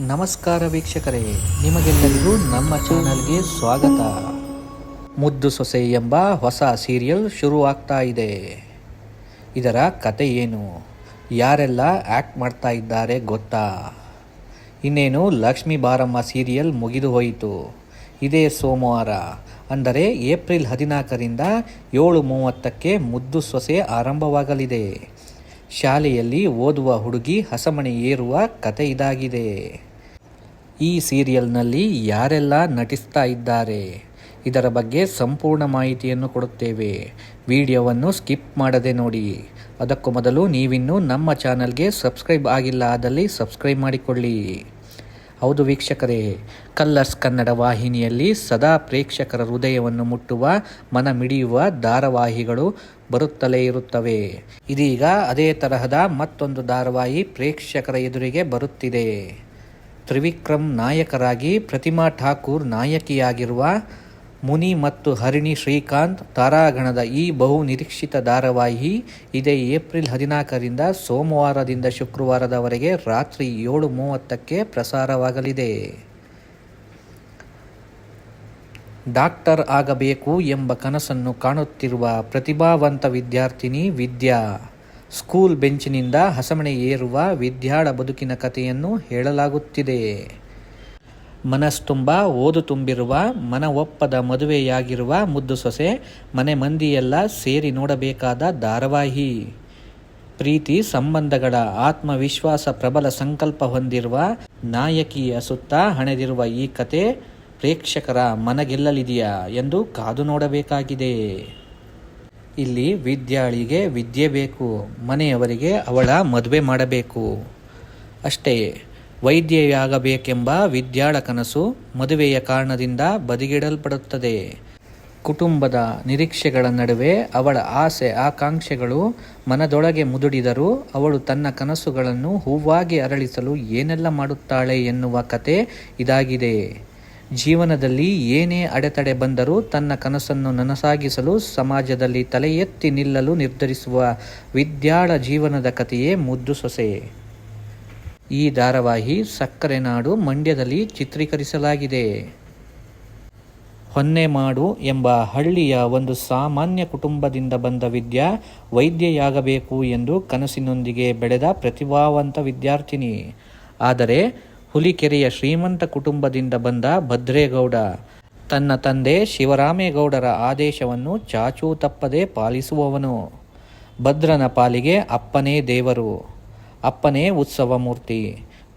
ನಮಸ್ಕಾರ ವೀಕ್ಷಕರೇ, ನಿಮಗೆಲ್ಲರಿಗೂ ನಮ್ಮ ಚಾನಲ್ಗೆ ಸ್ವಾಗತ. ಮುದ್ದು ಸೊಸೆ ಎಂಬ ಹೊಸ ಸೀರಿಯಲ್ ಶುರುವಾಗ್ತಾ ಇದೆ. ಇದರ ಕತೆ ಏನು? ಯಾರೆಲ್ಲ ಆ್ಯಕ್ಟ್ ಮಾಡ್ತಾ ಇದ್ದಾರೆ ಗೊತ್ತಾ? ಇನ್ನೇನು ಲಕ್ಷ್ಮೀ ಬಾರಮ್ಮ ಸೀರಿಯಲ್ ಮುಗಿದು ಹೋಯಿತು. ಇದೇ ಸೋಮವಾರ, ಅಂದರೆ ಏಪ್ರಿಲ್ ಹದಿನಾಲ್ಕರಿಂದ ಏಳು ಮೂವತ್ತಕ್ಕೆ ಮುದ್ದು ಸೊಸೆ ಆರಂಭವಾಗಲಿದೆ. ಶಾಲೆಯಲ್ಲಿ ಓದುವ ಹುಡುಗಿ ಹಸಮಣೆ ಏರುವ ಕತೆ ಇದಾಗಿದೆ. ಈ ಸೀರಿಯಲ್ನಲ್ಲಿ ಯಾರೆಲ್ಲ ನಟಿಸ್ತಾ ಇದ್ದಾರೆ? ಇದರ ಬಗ್ಗೆ ಸಂಪೂರ್ಣ ಮಾಹಿತಿಯನ್ನು ಕೊಡುತ್ತೇವೆ. ವಿಡಿಯೋವನ್ನು ಸ್ಕಿಪ್ ಮಾಡದೆ ನೋಡಿ. ಅದಕ್ಕೂ ಮೊದಲು ನೀವಿನ್ನೂ ನಮ್ಮ ಚಾನಲ್ಗೆ ಸಬ್ಸ್ಕ್ರೈಬ್ ಆಗಿಲ್ಲ ಆದಲ್ಲಿ ಸಬ್ಸ್ಕ್ರೈಬ್ ಮಾಡಿಕೊಳ್ಳಿ. ಹೌದು ವೀಕ್ಷಕರೇ, ಕಲ್ಲರ್ಸ್ ಕನ್ನಡ ವಾಹಿನಿಯಲ್ಲಿ ಸದಾ ಪ್ರೇಕ್ಷಕರ ಹೃದಯವನ್ನು ಮುಟ್ಟುವ ಮನ ಮಿಡಿಯುವ ಧಾರಾವಾಹಿಗಳು ಬರುತ್ತಲೇ ಇರುತ್ತವೆ. ಇದೀಗ ಅದೇ ತರಹದ ಮತ್ತೊಂದು ಧಾರಾವಾಹಿ ಪ್ರೇಕ್ಷಕರ ಎದುರಿಗೆ ಬರುತ್ತಿದೆ. ತ್ರಿವಿಕ್ರಮ್ ನಾಯಕರಾಗಿ ಪ್ರತಿಮಾ ಠಾಕೂರ್ ನಾಯಕಿಯಾಗಿರುವ ಮುನಿ ಮತ್ತು ಹರಿಣಿ ಶ್ರೀಕಾಂತ್ ತಾರಾಗಣದ ಈ ಬಹು ನಿರೀಕ್ಷಿತ ಧಾರಾವಾಹಿ ಇದೇ ಏಪ್ರಿಲ್ ಹದಿನಾಲ್ಕರಿಂದ ಸೋಮವಾರದಿಂದ ಶುಕ್ರವಾರದವರೆಗೆ ರಾತ್ರಿ ಏಳು ಮೂವತ್ತಕ್ಕೆ ಪ್ರಸಾರವಾಗಲಿದೆ. ಡಾಕ್ಟರ್ ಆಗಬೇಕು ಎಂಬ ಕನಸನ್ನು ಕಾಣುತ್ತಿರುವ ಪ್ರತಿಭಾವಂತ ವಿದ್ಯಾರ್ಥಿನಿ ವಿದ್ಯಾ, ಸ್ಕೂಲ್ ಬೆಂಚಿನಿಂದ ಹಸಮಣೆ ಏರುವ ವಿದ್ಯಾಳ ಬದುಕಿನ ಕಥೆಯನ್ನು ಹೇಳಲಾಗುತ್ತಿದೆ. ಮನಸ್ತುಂಬ ಓದು ತುಂಬಿರುವ ಮನ ಒಪ್ಪದ ಮದುವೆಯಾಗಿರುವ ಮುದ್ದು ಸೊಸೆ, ಮನೆ ಮಂದಿಯೆಲ್ಲ ಸೇರಿ ನೋಡಬೇಕಾದ ಧಾರಾವಾಹಿ. ಪ್ರೀತಿ ಸಂಬಂಧಗಳ ಆತ್ಮವಿಶ್ವಾಸ ಪ್ರಬಲ ಸಂಕಲ್ಪ ಹೊಂದಿರುವ ನಾಯಕಿಯ ಸುತ್ತ ಹಣೆದಿರುವ ಈ ಕತೆ, ಪ್ರೇಕ್ಷಕರ ಮನಗೆಲ್ಲಲಿದೆಯಾ ಎಂದು ಕಾದು ನೋಡಬೇಕಾಗಿದೆ. ಇಲ್ಲಿ ವಿದ್ಯಾಳಿಗೆ ವಿದ್ಯೆ ಬೇಕು, ಮನೆಯವರಿಗೆ ಅವಳ ಮದುವೆ ಮಾಡಬೇಕು. ಅಷ್ಟೇ. ವೈದ್ಯೆಯಾಗಬೇಕೆಂಬ ವಿದ್ಯಾಳ ಕನಸು ಮದುವೆಯ ಕಾರಣದಿಂದ ಬದಿಗಿಡಲ್ಪಡುತ್ತದೆ. ಕುಟುಂಬದ ನಿರೀಕ್ಷೆಗಳ ನಡುವೆ ಅವಳ ಆಸೆ ಆಕಾಂಕ್ಷೆಗಳು ಮನದೊಳಗೆ ಮುದುಡಿದರೂ ಅವಳು ತನ್ನ ಕನಸುಗಳನ್ನು ಹೂವಾಗಿ ಅರಳಿಸಲು ಏನೆಲ್ಲ ಮಾಡುತ್ತಾಳೆ ಎನ್ನುವ ಕತೆ ಇದಾಗಿದೆ. ಜೀವನದಲ್ಲಿ ಏನೇ ಅಡೆತಡೆ ಬಂದರೂ ತನ್ನ ಕನಸನ್ನು ನನಸಾಗಿಸಲು ಸಮಾಜದಲ್ಲಿ ತಲೆ ನಿಲ್ಲಲು ನಿರ್ಧರಿಸುವ ವಿದ್ಯಾಳ ಜೀವನದ ಕಥೆಯೇ ಮುದ್ದು ಸೊಸೆ. ಈ ಧಾರಾವಾಹಿ ಸಕ್ಕರೆ ನಾಡು ಮಂಡ್ಯದಲ್ಲಿ ಚಿತ್ರೀಕರಿಸಲಾಗಿದೆ. ಹೊನ್ನೆಮಾಡು ಎಂಬ ಹಳ್ಳಿಯ ಒಂದು ಸಾಮಾನ್ಯ ಕುಟುಂಬದಿಂದ ಬಂದ ವಿದ್ಯಾ ವೈದ್ಯೆಯಾಗಬೇಕು ಎಂದು ಕನಸಿನೊಂದಿಗೆ ಬೆಳೆದ ಪ್ರತಿಭಾವಂತ ವಿದ್ಯಾರ್ಥಿನಿ. ಆದರೆ ಹುಲಿಕೆರೆಯ ಶ್ರೀಮಂತ ಕುಟುಂಬದಿಂದ ಬಂದ ಭದ್ರೇಗೌಡ, ತನ್ನ ತಂದೆ ಶಿವರಾಮೇಗೌಡರ ಆದೇಶವನ್ನು ಚಾಚೂ ತಪ್ಪದೆ ಪಾಲಿಸುವವನು. ಭದ್ರನ ಪಾಲಿಗೆ ಅಪ್ಪನೇ ದೇವರು. ಅಪ್ಪನೇ ಉತ್ಸವ ಮೂರ್ತಿ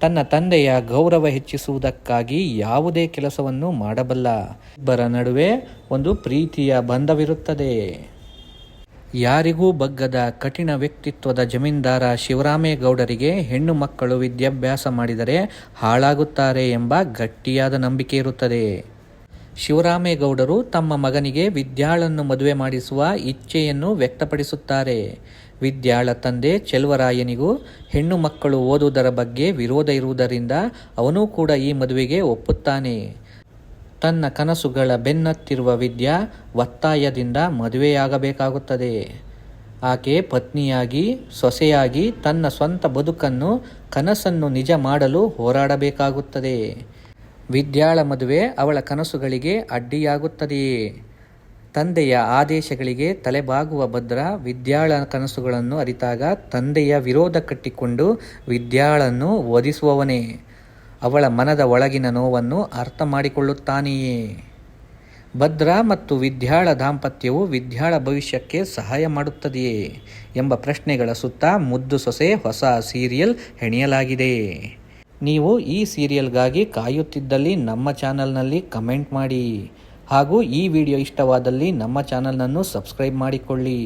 ತನ್ನ ತಂದೆಯ ಗೌರವ ಹೆಚ್ಚಿಸುವುದಕ್ಕಾಗಿ ಯಾವುದೇ ಕೆಲಸವನ್ನು ಮಾಡಬಲ್ಲ. ಇಬ್ಬರ ನಡುವೆ ಒಂದು ಪ್ರೀತಿಯ ಬಂಧವಿರುತ್ತದೆ. ಯಾರಿಗೂ ಬಗ್ಗದ ಕಠಿಣ ವ್ಯಕ್ತಿತ್ವದ ಜಮೀನ್ದಾರ ಶಿವರಾಮೇಗೌಡರಿಗೆ ಹೆಣ್ಣು ಮಕ್ಕಳು ವಿದ್ಯಾಭ್ಯಾಸ ಮಾಡಿದರೆ ಹಾಳಾಗುತ್ತಾರೆ ಎಂಬ ಗಟ್ಟಿಯಾದ ನಂಬಿಕೆ ಇರುತ್ತದೆ. ಶಿವರಾಮೇಗೌಡರು ತಮ್ಮ ಮಗನಿಗೆ ವಿದ್ಯಾಳನ್ನು ಮದುವೆ ಮಾಡಿಸುವ ಇಚ್ಛೆಯನ್ನು ವ್ಯಕ್ತಪಡಿಸುತ್ತಾರೆ. ವಿದ್ಯಾಳ ತಂದೆ ಚೆಲುವರಾಯನಿಗೂ ಹೆಣ್ಣು ಮಕ್ಕಳು ಓದುವುದರ ಬಗ್ಗೆ ವಿರೋಧ ಇರುವುದರಿಂದ ಅವನೂ ಕೂಡ ಈ ಮದುವೆಗೆ ಒಪ್ಪುತ್ತಾನೆ. ತನ್ನ ಕನಸುಗಳ ಬೆನ್ನತ್ತಿರುವ ವಿದ್ಯಾ ಒತ್ತಾಯದಿಂದ ಮದುವೆಯಾಗಬೇಕಾಗುತ್ತದೆ. ಆಕೆ ಪತ್ನಿಯಾಗಿ, ಸೊಸೆಯಾಗಿ ತನ್ನ ಸ್ವಂತ ಬದುಕನ್ನು, ಕನಸನ್ನು ನಿಜ ಮಾಡಲು ಹೋರಾಡಬೇಕಾಗುತ್ತದೆ. ವಿದ್ಯಾಳ ಮದುವೆ ಅವಳ ಕನಸುಗಳಿಗೆ ಅಡ್ಡಿಯಾಗುತ್ತದೆಯೇ? ತಂದೆಯ ಆದೇಶಗಳಿಗೆ ತಲೆಬಾಗುವ ಭದ್ರ ವಿದ್ಯಾಳ ಕನಸುಗಳನ್ನು ಅರಿತಾಗ ತಂದೆಯ ವಿರೋಧ ಕಟ್ಟಿಕೊಂಡು ವಿದ್ಯಾಳನ್ನು ವಧಿಸುವವನೇ. ಅವಳ ಮನದ ಒಳಗಿನ ನೋವನ್ನು ಅರ್ಥ ಮಾಡಿಕೊಳ್ಳುತ್ತಾನೆಯೇ. ಭದ್ರ ಮತ್ತು ವಿದ್ಯಾಳ ದಾಂಪತ್ಯವು ವಿದ್ಯಾಳ ಭವಿಷ್ಯಕ್ಕೆ ಸಹಾಯ ಮಾಡುತ್ತದೆಯೇ ಎಂಬ ಪ್ರಶ್ನೆಗಳ ಸುತ್ತ ಮುದ್ದು ಸೊಸೆ ಹೊಸ ಸೀರಿಯಲ್ ಹೆಣೆಯಲಾಗಿದೆ. ನೀವು ಈ ಸೀರಿಯಲ್ಗಾಗಿ ಕಾಯುತ್ತಿದ್ದಲ್ಲಿ ನಮ್ಮ ಚಾನಲ್ನಲ್ಲಿ ಕಮೆಂಟ್ ಮಾಡಿ. ಹಾಗೂ ಈ ವಿಡಿಯೋ ಇಷ್ಟವಾದಲ್ಲಿ ನಮ್ಮ ಚಾನಲ್ನನ್ನು ಸಬ್ಸ್ಕ್ರೈಬ್ ಮಾಡಿಕೊಳ್ಳಿ.